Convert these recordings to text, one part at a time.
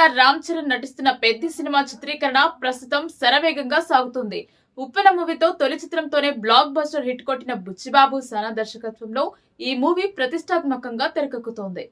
Star Ram Charan నటిస్తున్న పెద్ద cinema చిత్రీకరణ ప్రస్తుతం శరవేగంగా సాగుతుంది. ఉప్పెన మూవీతో తొలి చిత్రంతోనే బ్లాక్ బస్టర్ హిట్ కొట్టిన బుచ్చిబాబు సనా దర్శకత్వంలో ఈ మూవీ ప్రతిష్టాత్మకంగా తెరకెక్కుతోంది.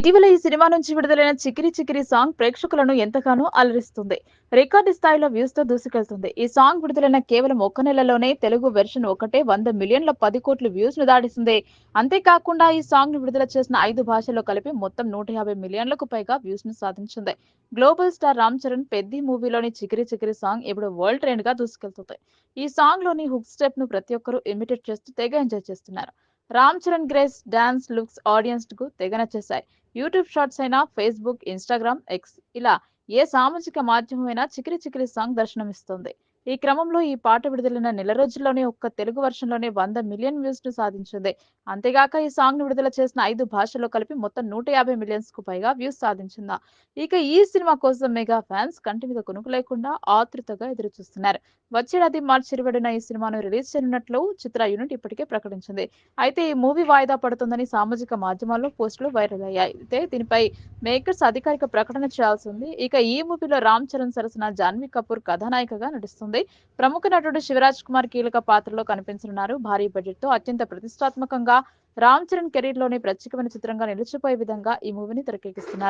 ఇటీవల ఈ సినిమా నుంచి విడుదలైన చికిరి చికిరి సాంగ్ ప్రేక్షకులను ఎంతగానో అలరిస్తుంది. రికార్డు స్థాయిలో వ్యూస్తో దూసుకెళ్తుంది. ఈ సాంగ్ విడుదలైన కేవలం ఒక్క నెలలోనే తెలుగు వెర్షన్ ఒకటే వంద మిలియన్ల పది కోట్ల వ్యూస్ను దాడిస్తుంది అంతేకాకుండా ఈ సాంగ్ను విడుదల చేసిన ఐదు భాషల్లో కలిపి మొత్తం నూట యాభై మిలియన్లకు పైగా వ్యూస్ను సాధించింది. గ్లోబల్ స్టార్ రామ్ చరణ్ పెద్ది మూవీలోని చికిరి చికిరి సాంగ్ ఇప్పుడు వరల్డ్ ట్రెండ్గా దూసుకెళ్తుంది. ఈ సాంగ్లోని హుక్ స్టెప్ను ప్రతి ఒక్కరూ ఇమిటేట్ చేస్తూ తెగ ఎంజాయ్ చేస్తున్నారు. Ram Charan grace dance looks ఆడియన్స్కు తెగ నచ్చేశాయి. యూట్యూబ్ షార్ట్స్ అయినా ఫేస్బుక్ ఇన్స్టాగ్రామ్ ఎక్స్ ఇలా ఏ సామాజిక మాధ్యమమైనా చికిరి చికిరి సాంగ్ దర్శనమిస్తుంది. ఈ క్రమంలో ఈ పాట విడుదలైన నెల రోజుల్లోనే ఒక్క తెలుగు వర్షన్లోనే వంద మిలియన్ వ్యూస్ను సాధించింది. అంతేగాక ఈ సాంగ్ను విడుదల చేసిన ఐదు భాషల్లో కలిపి మొత్తం నూట యాభై మిలియన్స్కు పైగా వ్యూస్ సాధించిందా. ఇక ఈ సినిమా కోసం మెగా ఫ్యాన్స్ కంటి మీద కొనుకు లేకుండా ఆతృతగా ఎదురు చూస్తున్నారు వచ్చేడాది మార్చి ఇరవైన ఈ సినిమాను రిలీజ్ చేయనున్నట్లు చిత్ర యూనిట్ ఇప్పటికే ప్రకటించింది. అయితే ఈ మూవీ వాయిదా పడుతుందని సామాజిక మాధ్యమాల్లో పోస్టులు వైరల్ అయ్యాయి. అయితే దీనిపై మేకర్స్ అధికారిక ప్రకటన చేయాల్సి ఉంది. ఇక ఈ మూవీలో రామ్ చరణ్ సరసన జాన్వీ కపూర్ కథానాయికగా నటిస్తుంది ప్రముఖ నటుడు శివరాజ్ కుమార్ కీలక పాత్రలో కనిపించనున్నారు. భారీ బడ్జెట్తో అత్యంత ప్రతిష్టాత్మకంగా రామ్ చరణ్ కెరీర్లోనే ప్రత్యేకమైన చిత్రంగా నిలిచిపోయే విధంగా ఈ మూవీని తెరకెక్కిస్తున్నారు.